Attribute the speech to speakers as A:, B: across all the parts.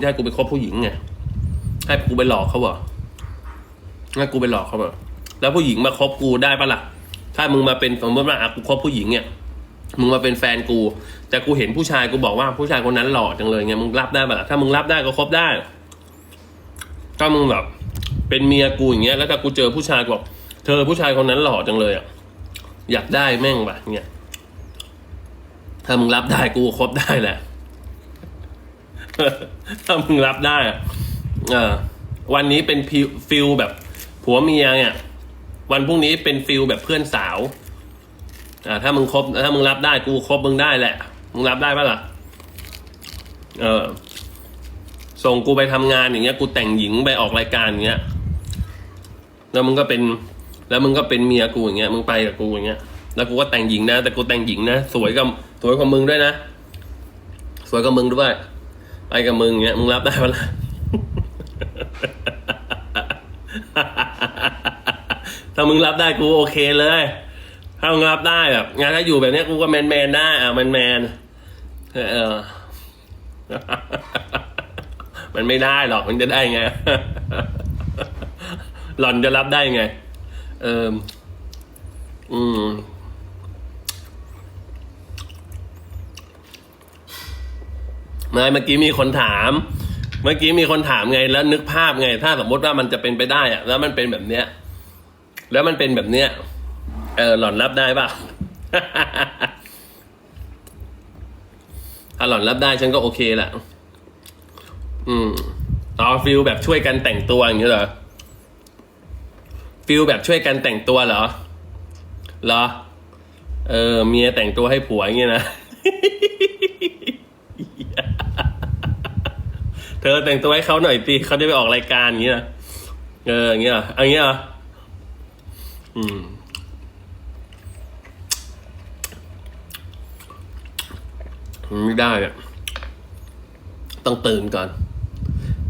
A: จะให้กูไปคบผู้หญิงไงให้กูไปหลอกเขาเหรอให้กูไปหลอกเขาเหรอแล้วผู้หญิงมาคบกูได้ปะล่ะ ถ้ามึงมาเป็นสมมติว่าอะกูคบผู้หญิงเนี่ยมึงมาเป็นแฟนกู แต่กูเห็นผู้ชายกูบอกว่าผู้ชายคนนั้นหล่อจังเลยไงมึงรับได้ปะล่ะถ้ามึงรับได้ก็คบได้ ถ้ามึงแบบเป็นเมียกูอย่างเงี้ย แล้วถ้ากูเจอผู้ชายกูบอกเธอผู้ชายคนนั้นหล่อจังเลยอะอยากได้แม่งปะเนี่ยถ้ามึงรับได้กูคบได้แหละ ถ้ามึงรับได้อะเออวันนี้เป็นฟิลแบบผัวเมียเนี่ย วันพรุ่งนี้เป็นฟิลแบบเพื่อนสาวอ่าถ้ามึงคบถ้ามึงรับได้กูคบมึงได้แหละ มึงรับได้ปะล่ะ เออ ส่งกูไปทำงานอย่างเงี้ย กูแต่งหญิงไปออกรายการอย่างเงี้ย แล้วมึงก็เป็น แล้วมึงก็เป็นเมียกูอย่างเงี้ย มึงไปกับกูอย่างเงี้ย แล้วกูก็แต่งหญิงนะ แต่กูแต่งหญิงนะ สวยกับสวยกว่ามึงด้วยนะ สวยกับมึงด้วย ไปกับมึงเงี้ยมึงรับได้ปะล่ะถ้ามึงรับได้กูโอเคเลย ถ้ามึงรับได้แบบงานถ้าอยู่แบบเนี้ยกูก็แมนแมนได้อะแมนแมนเออ มันไม่ได้หรอกมันจะได้ไง หล่อนจะรับได้ไง เอออืม ไม่เมื่อกี้มีคนถาม เมื่อกี้มีคนถามไงแล้วนึกภาพไง ถ้าสมมติว่ามันจะเป็นไปได้อะแล้วมันเป็นแบบเนี้ย แล้วมันเป็นแบบเนี้ย เออหล่อนรับได้ป่ะถ้าหล่อนรับได้ฉันก็โอเคแหละอืมต่อฟิลแบบช่วยกันแต่งตัวอย่างเงี้ยเหรอฟิลแบบช่วยกันแต่งตัวเหรอเหรอ เออเมียแต่งตัวให้ผัวอย่างเงี้ยนะ เธอแต่งตัวให้เขาหน่อยตีเขาจะไปออกรายการอย่างเงี้ยนะเอออย่างเงี้ยอย่างเงี้ยอืมไม่ได้อะต้องตื่นก่อน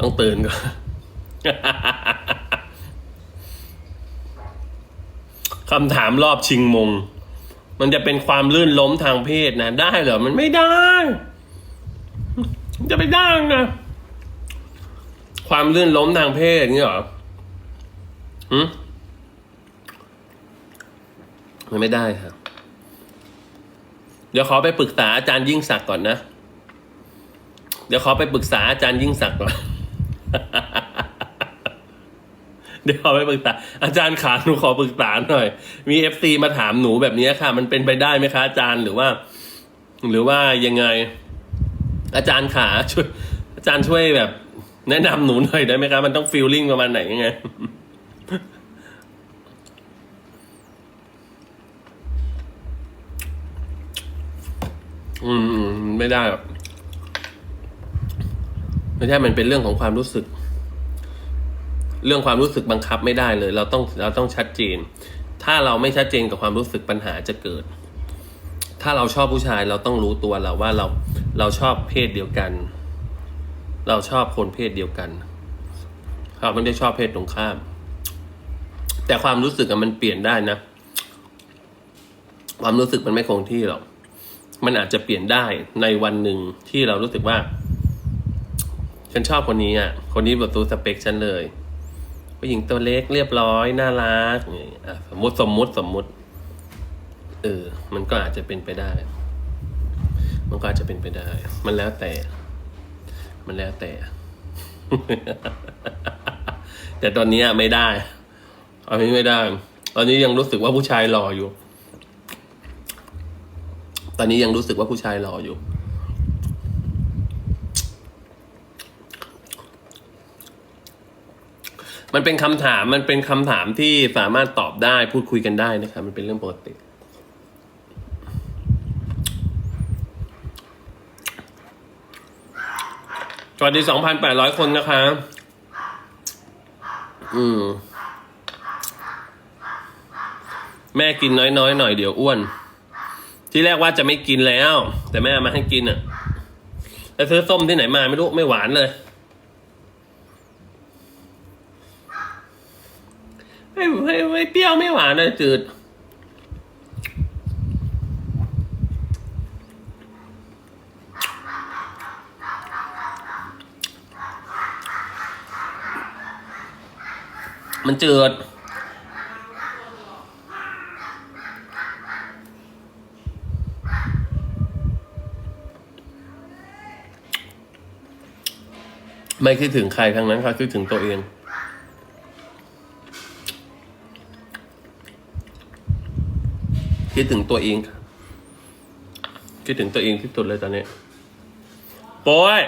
A: ต้องตื่นก่อนคำถามรอบชิงมง มันจะเป็นความลื่นล้มทางเพศนะ ได้เหรอ มันไม่ได้ จะไปได้ไง ความลื่นล้มทางเพศนี้เหรอหืมมันไม่ได้ครับ เดี๋ยวขอไปปรึกษาอาจารย์ยิ่งศักดิ์ก่อนนะ เดี๋ยวขอไปปรึกษาอาจารย์ยิ่งศักดิ์ก่อน เดี๋ยวขอไปปรึกษาอาจารย์ขาหนูขอปรึกษาหน่อย มีเอฟซีมาถามหนูแบบนี้ค่ะ มันเป็นไปได้ไหมคะอาจารย์หรือว่า หรือว่ายังไง อาจารย์ขาช่วยอาจารย์ช่วยแบบ แนะนำหนูหน่อยได้ไหมคะมันต้องฟีลลิ่งประมาณไหนยังไงอืม ไม่ได้หรอกไม่ใช่มันเป็นเรื่องของความรู้สึก เรื่องความรู้สึกบังคับไม่ได้เลย เราต้องเราต้องชัดเจน ถ้าเราไม่ชัดเจนกับความรู้สึกปัญหาจะเกิด ถ้าเราชอบผู้ชายเราต้องรู้ตัวเราว่าเราเราชอบเพศเดียวกัน เราชอบคนเพศเดียวกัน เราไม่ได้ชอบเพศตรงข้าม แต่ความรู้สึกมันเปลี่ยนได้นะ ความรู้สึกมันไม่คงที่หรอก มันอาจจะเปลี่ยนได้ในวันหนึ่งที่เรารู้สึกว่า ฉันชอบคนนี้อะ คนนี้แบบตัวสเปคฉันเลยผู้หญิงตัวเล็กเรียบร้อยน่ารักสมมติสมมติสมมติ เออ มันก็อาจจะเป็นไปได้ มันก็อาจจะเป็นไปได้ มันแล้วแต่ มันแล้วแต่ แต่ตอนนี้ไม่ได้ตอนนี้ไม่ได้ ตอนนี้ยังรู้สึกว่าผู้ชายหล่ออยู่ ตอนนี้ยังรู้สึกว่าผู้ชายหล่ออยู่ มันเป็นคำถาม มันเป็นคำถามที่สามารถตอบได้พูดคุยกันได้นะครับ มันเป็นเรื่องปกติ วัสดีสองพันแปดร้อยคนนะคะ อืม แม่กินน้อยๆหน่อยเดี๋ยวอ้วน ที่แรกว่าจะไม่กินแล้ว แต่แม่มาให้กินอะแล้วซื้อส้มที่ไหนมาไม่รู้ไม่หวานเลย ไม่ไม่ไม่เปรี้ยวไม่หวานเลยจืด มันเจืดไม่คิดถึงใครทั้งนั้นค่ะคิดถึงตัวเอง คิดถึงตัวเอง คิดถึงตัวเองที่สุดเลยตอนนี้ โป้ย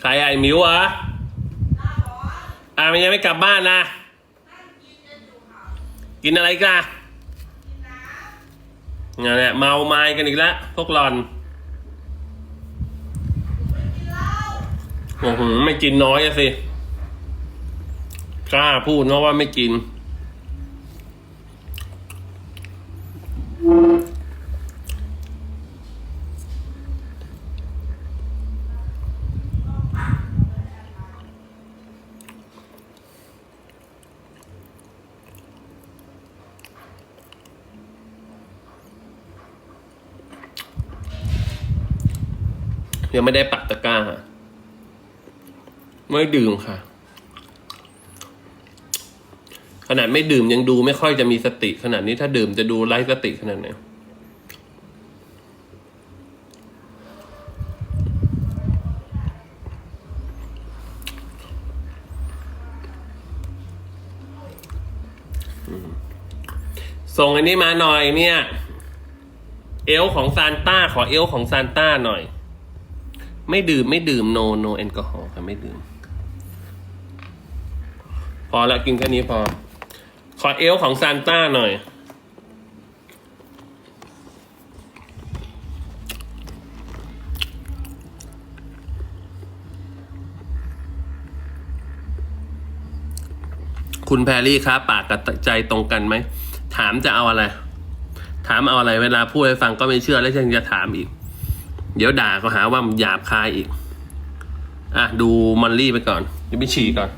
A: ใครไอ้มิวอะอะมันยังไม่กลับบ้านนะ กินอะไรกันเนี่ยเนี่ยเมาไม้กันอีกแล้วพวกหลอนโอ้โหไม่กินน้อยอะสิ กล้าพูดนะว่าไม่กิน ยังไม่ได้ปักตะกร้า ไม่ดื่มค่ะ ขนาดไม่ดื่มยังดูไม่ค่อยจะมีสติ ขนาดนี้ถ้าดื่มจะดูไร้สติขนาดไหนส่งอันนี้มาหน่อยเนี่ย เอลของซานต้า ขอเอลของซานต้าหน่อย ไม่ดื่มไม่ดื่มโนโนแอลกอฮอล์ค่ะไม่ดื่ม พอแล้วกินแค่นี้พอ ขอเอลของซานต้าหน่อย คุณแพรรี่ครับปากกับใจตรงกันไหม ถามจะเอาอะไร ถามเอาอะไร เวลาพูดให้ฟังก็ไม่เชื่อแล้วยังจะถามอีก เดี๋ยวด่าก็หาว่าหยาบคายอีก อะ ดูมันลี่ไปก่อนเดี๋ยวไปฉี่ก่อน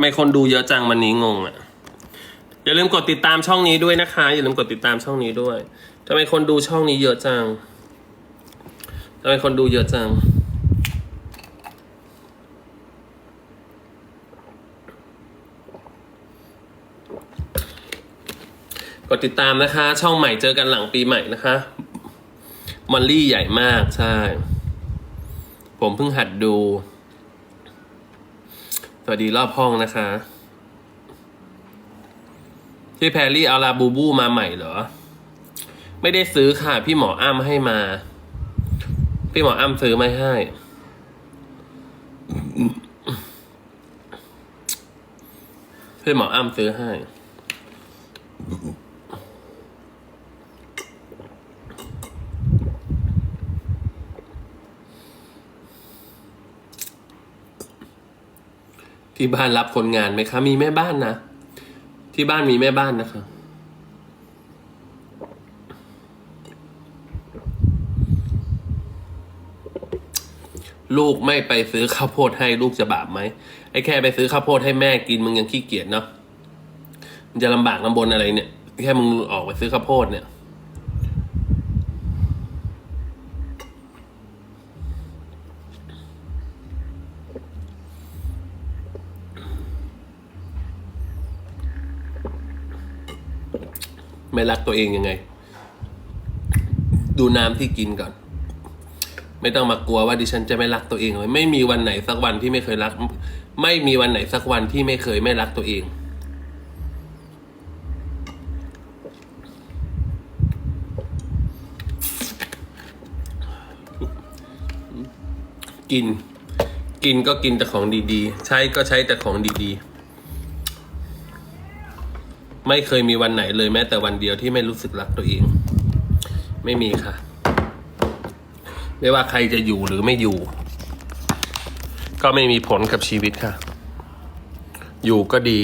A: ไมคนดูเยอะจังวันนี้งงอะ อย่าลืมกดติดตามช่องนี้ด้วยนะคะ อย่าลืมกดติดตามช่องนี้ด้วยทำไมคนดูช่องนี้เยอะจังทำไมคนดูเยอะจัง กดติดตามนะคะ ช่องใหม่เจอกันหลังปีใหม่นะคะ มอลลี่ใหญ่มากใช่ ผมเพิ่งหัดดู วัสดีรอบห้องนะคะพี่แพรรี่เอาลาบูบูมาใหม่เหรอ ไม่ได้ซื้อค่ะ พี่หมออ้ำให้มา พี่หมออ้ำซื้อไม่ให้ พี่หมออ้ำซื้อให้ ที่บ้านรับคนงานไหมคะ มีแม่บ้านนะ ที่บ้านมีแม่บ้านนะคะ ลูกไม่ไปซื้อข้าวโพดให้ลูกจะบาปไหมไอ้แค่ไปซื้อข้าวโพดให้แม่กินมึงยังขี้เกียจเนาะมันจะลำบากลำบนอะไรเนี่ย แค่มึงออกไปซื้อข้าวโพดเนี่ย ไม่รักตัวเองยังไง ดูน้ำที่กินก่อน ไม่ต้องมากลัวว่าดิฉันจะไม่รักตัวเองเลย ไม่มีวันไหนสักวันที่ไม่เคยรัก ไม่มีวันไหนสักวันที่ไม่เคยไม่รักตัวเองกิน กินก็กินแต่ของดีๆ ใช้ก็ใช้แต่ของดีๆ ไม่เคยมีวันไหนเลยแม้แต่วันเดียวที่ไม่รู้สึกรักตัวเอง ไม่มีค่ะ ไม่ว่าใครจะอยู่หรือไม่อยู่ ก็ไม่มีผลกับชีวิตค่ะ อยู่ก็ดี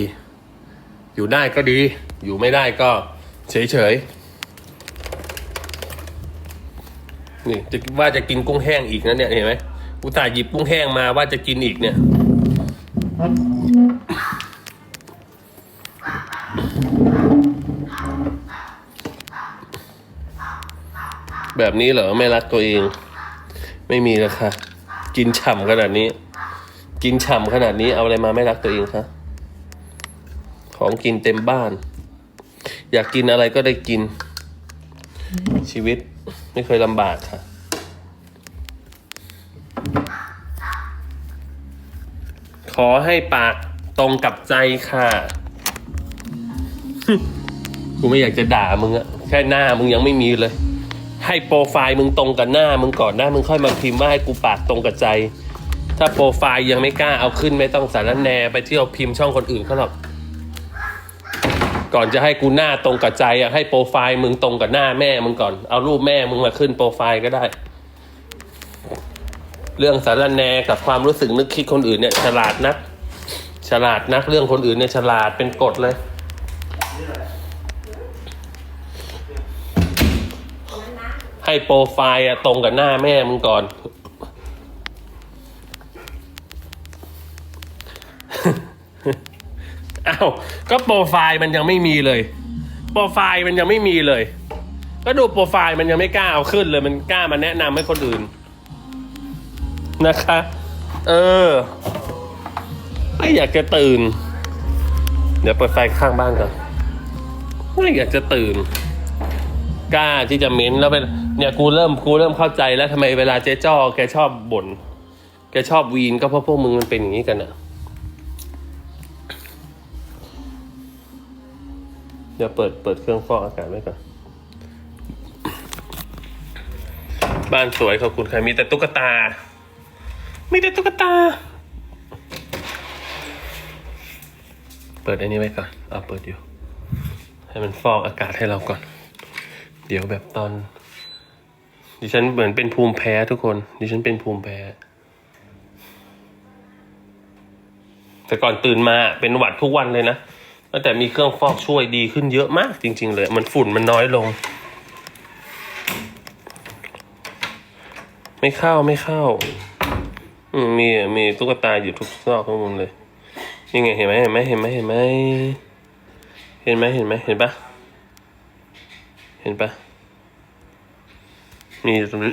A: อยู่ได้ก็ดี อยู่ไม่ได้ก็เฉยๆนี่จะว่าจะกินกุ้งแห้งอีกนะเนี่ยเห็นไหมอุตส่าห์หยิบกุ้งแห้งมาว่าจะกินอีกเนี่ย แบบนี้เหรอไม่รักตัวเอง ไม่มีแล้วค่ะ กินฉ่ำขนาดนี้ กินฉ่ำขนาดนี้เอาอะไรมาไม่รักตัวเองคะของกินเต็มบ้าน อยากกินอะไรก็ได้กิน ชีวิตไม่เคยลำบากค่ะขอให้ปากตรงกับใจค่ะ กูไม่อยากจะด่ามึงอะแค่หน้ามึงยังไม่มีเลย ให้โปรไฟล์มึงตรงกับหน้ามึงก่อนหน้ามึงค่อยมาพิมพ์ว่าให้กูปากตรงกับใจ ถ้าโปรไฟล์ยังไม่กล้าเอาขึ้นไม่ต้องสารแนไปเที่ยวพิมพ์ช่องคนอื่นเขาหรอกก่อนจะให้กูหน้าตรงกับใจอะให้โปรไฟล์มึงตรงกับหน้าแม่มึงก่อนเอารูปแม่มึงมาขึ้นโปรไฟล์ก็ได้ เรื่องสารแนกับความรู้สึกนึกคิดคนอื่นเนี่ย ฉลาดนัก ฉลาดนักเรื่องคนอื่นเนี่ยฉลาดเป็นกฎเลย ให้โปรไฟล์อะตรงกับหน้าแม่มึงก่อนอ้าว ก็โปรไฟล์มันยังไม่มีเลย โปรไฟล์มันยังไม่มีเลย ก็ดูโปรไฟล์มันยังไม่กล้าเอาขึ้นเลย มันกล้ามาแนะนำให้คนอื่น นะคะ เออ ไม่อยากจะตื่น เดี๋ยวเปิดไฟข้างบ้านก่อนไม่อยากจะตื่น กล้าที่จะเม้นแล้วเป็น เนี่ยกูเริ่มกูเริ่มเข้าใจแล้วทำไมเวลาเจ๊จ้อแกชอบบ่นแกชอบวีนก็เพราะพวกมึงมันเป็นอย่างนี้กันอะเดี๋ยวเปิดเปิดเครื่องฟอกอากาศไว้ก่อน บ้านสวยขอบคุณใครมีแต่ตุ๊กตา มีแต่ตุ๊กตา เปิดอันนี้ไว้ก่อน เอาเปิดอยู่ ให้มันฟอกอากาศให้เราก่อน เดี๋ยวแบบตอน ดิฉันเหมือนเป็นภูมิแพ้ทุกคน ดิฉันเป็นภูมิแพ้ แต่ก่อนตื่นมาเป็นหวัดทุกวันเลยนะตั้งแต่มีเครื่องฟอกช่วยดีขึ้นเยอะมากจริง ๆ เลย มันฝุ่นมันน้อยลง ไม่เข้าไม่เข้าอืมมีมีตุ๊กตาอยู่ทุกซอกทุกมุมเลยนี่ไงเห็นไหมเห็นไหมเห็นไหมเห็นไหมเห็นไหมเห็นไหมเห็นปะเห็นปะ มีตรงนี้